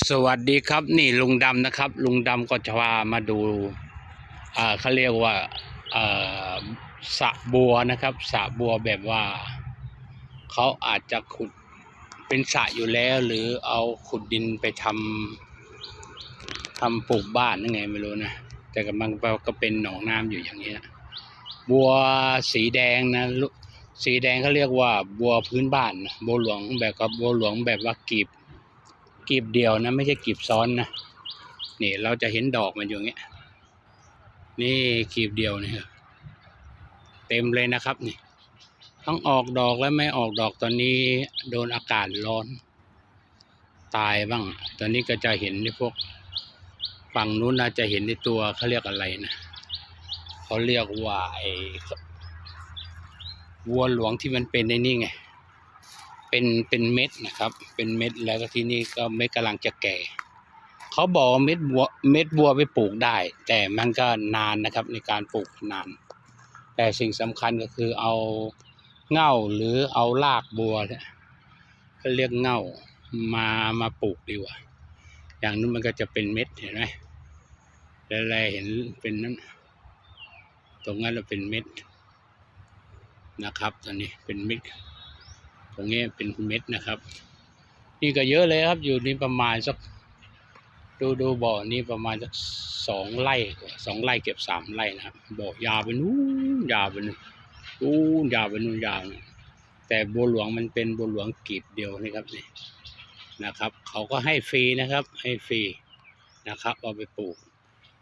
สวัสดีครับนี่ลุงดำนะครับ ลุงดำก็จะพามาดูอ่าเขาเรียกว่าอ่อสระบัวนะครับสระบัวแบบว่าเขาอาจจะขุดเป็นสระอยู่แล้ว หรือเอาขุดดินไปทำทำปลูกบ้านยังไงไม่รู้นะแต่กำลังก็เป็นหนองน้ำอยู่อย่างนี้นะบัวสีแดงนะลุสีแดงเขาเรียกว่าบัวพื้นบ้านนะบัวหลวงแบบกับบัวหลวงแบบว่ากีบ กีบเดียวนะ ไม่ใช่กีบซ้อนนะนี่เราจะเห็นดอกมันอยู่เงี้ยนี่กีบเดียวนี่ครับเต็มเลยนะครับนี่ทั้งออกดอกและไม่ออกดอกตอนนี้โดนอากาศร้อน ตายบ้าง ตอนนี้ก็จะเห็นในพวกฝั่งนู้นน่าจะเห็นในตัวเขาเรียกอะไรนะเขาเรียกว่าไอ้วัวหลวงที่มันเป็นในนี่ไง เป็นเป็นเม็ดนะครับ เป็นเม็ดแล้วก็ที่นี่ก็เม็ดกำลังจะแก่เขาบอกว่าเม็ดบัวเม็ดบัวไปปลูกได้ แต่มันก็นานนะครับในการปลูกนาน แต่สิ่งสำคัญก็คือเอาเง่าหรือเอารากบัวเนี่ยก็เรียกเง่ามามาปลูกดีกว่า อย่างนู้นมันก็จะเป็นเม็ดเห็นไหมแล้วแลเห็นเป็นนั้นตรงนั้นเราเป็นเม็ดนะครับ ตอนนี้เป็นเม็ด ตรงนี้เป็นเม็ดนะครับ นี่ก็เยอะเลยครับ อยู่นี่ประมาณสักดูดูบ่อนี่ประมาณสักสองไร่สองไร่เก็บสามไร่นะครับบ่อยาวไปนู้นยาวไปนู้นนู้นยาวไปนู้นยาวแต่บัวหลวงมันเป็นบัวหลวงกีบเดียวนี่ครับนี่นะครับ เขาก็ให้ฟรีนะครับ ให้ฟรีนะครับเอาไปปลูก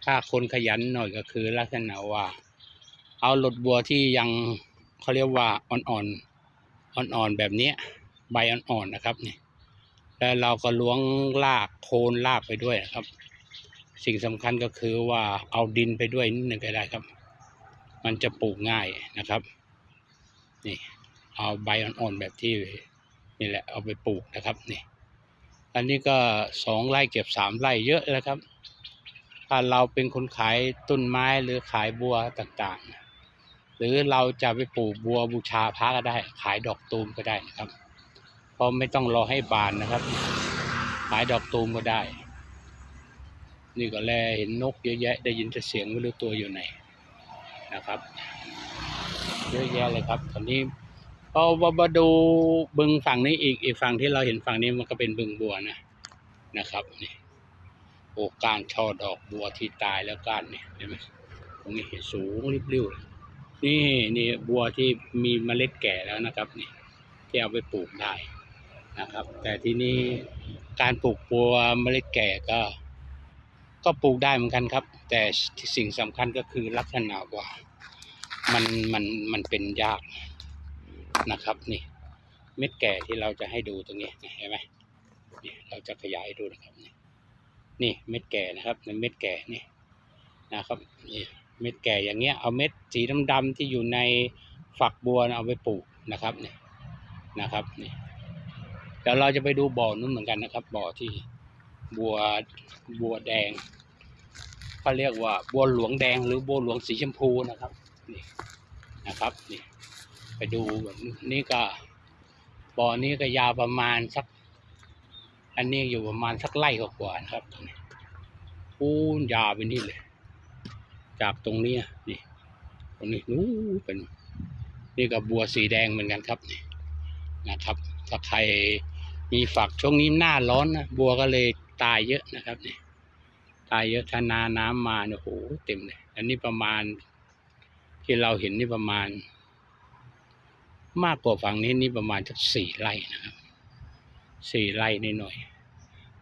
ถ้าคนขยันหน่อยก็คือลักษณะว่า เอาหลดบัวที่ยังเขาเรียกว่าอ่อนๆ อ่อนๆแบบนี้ใบอ่อนๆนะครับนี่แล้วเราก็ล้วงรากโคนรากไปด้วยครับ สิ่งสำคัญก็คือว่าเอาดินไปด้วยนิดหนึ่งก็ได้ครับ มันจะปลูกง่ายนะครับนี่เอาใบอ่อนๆแบบที่นี่แหละเอาไปปลูกนะครับนี่อันนี้ก็สองไร่เก็บสามไร่เยอะแล้วครับ ถ้าเราเป็นคนขายต้นไม้หรือขายบัวต่างๆ หรือเราจะไปปลูกบัวบูชาพระก็ได้ ขายดอกตูมก็ได้นะครับ เพราะไม่ต้องรอให้บานนะครับ ขายดอกตูมก็ได้ นี่ก็แลเห็นนกเยอะแยะ ได้ยินแต่เสียงไม่รู้ตัวอยู่ไหนนะครับ เยอะแยะเลยครับ ตอนนี้พอมาดูบึงฝั่งนี้อีกอีกฝั่งที่เราเห็นฝั่งนี้มันก็เป็นบึงบัวนะนะครับนี่โอ้การช่อดอกบัวที่ตายแล้วก้านนี่ยเห็นไหมตรงนี้เห็นสูงริบเรียวเลย นี่นี่บัวที่มีเมล็ดแก่แล้วนะครับนี่ที่เอาไปปลูกได้นะครับ แต่ที่นี่การปลูกบัวเมล็ดแก่ก็ ก็ปลูกได้เหมือนกันครับ แต่สิ่งสำคัญก็คือลักษณะว่ามันมันมันเป็นยากนะครับนี่เม็ดแก่ที่เราจะให้ดูตรงนี้เห็นไหมนี่เราจะขยายให้ดูนะครับนี่นี่เม็ดแก่นะครับในเม็ดแก่นี่นะครับนี่ เม็ดแก่อย่างเงี้ยเอาเม็ดสีดำๆที่อยู่ในฝักบัวเอาไปปลูกนะครับเนี่ยนะครับนี่เดี๋ยวเราจะไปดูบ่อนู้นเหมือนกันนะครับ บ่อที่บัวบัวแดงเขาเรียกว่าบัวหลวงแดงหรือบัวหลวงสีชมพูนะครับนี่นะครับนี่ไปดูแบบนี้ก็บ่อนี้ก็ยาวประมาณสัก อันนี้อยู่ประมาณสักไร่กว่าๆนะครับอู้ยาวไปนี่เลย จากตรงนี้นี่ตรงนี้นู้เป็นนี่ก็บัวสีแดงเหมือนกันครับนี่นะครับ ถ้าใครมีฝักช่วงนี้หน้าร้อนนะบัวก็เลยตายเยอะนะครับนี่ตายเยอะถ้านาน้ำมาเนี่ยโหเต็มเลย อันนี้ประมาณ ที่เราเห็นนี่ประมาณ มากกว่าฝั่งนี้นี่ประมาณสักสี่ไร่นะครับสี่ไร่นิดหน่อย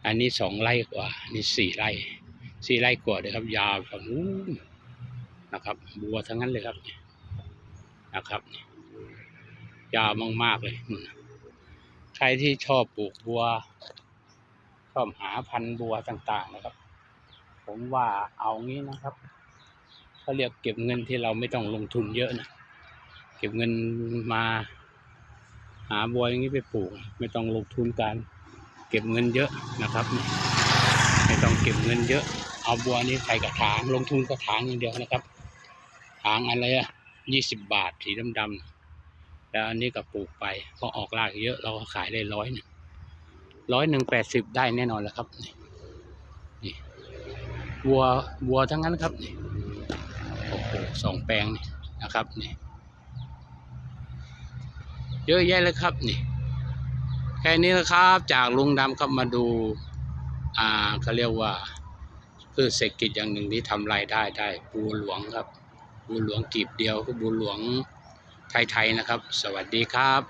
อันนี้สองไร่กว่า นี่สี่ไร่สี่ไร่กว่าเลยครับ ยาวฝั่งนู้น นะครับ บัวทั้งนั้นเลยครับนะครับยาวมากๆเลย ใครที่ชอบปลูกบัวชอบหาพันธุ์บัวต่างๆนะครับ ผมว่าเอางี้นะครับเขาเรียกเก็บเงินที่เราไม่ต้องลงทุนเยอะนะเก็บเงินมาหาบัวอย่างนี้ไปปลูก ไม่ต้องลงทุนการเก็บเงินเยอะนะครับ ไม่ต้องเก็บเงินเยอะ เอาบัวนี้ใส่กระถางลงทุนกระถางอย่างเดียวนะครับ ถางอะไรอะยี่สิบบาทสีดำๆแล้วอันนี้ก็ปลูกไปพอออกรากเยอะเราก็ขายได้ร้อยหนึ่งร้อยหนึ่งแปดสิบได้แน่นอนแล้วครับนี่นี่วัววัวทั้งนั้นครับนี่โอ้โหสองแปลงนี่นะครับนี่เยอะแยะเลยครับนี่แค่นี้นะครับจากลุงดำครับมาดูอ่าเขาเรียกว่าพืชเศรษฐกิจอย่างหนึ่งที่ทำรายได้ได้บัวหลวงครับ บัวหลวงกีบเดียวคือบัวหลวงไทยๆนะครับ สวัสดีครับ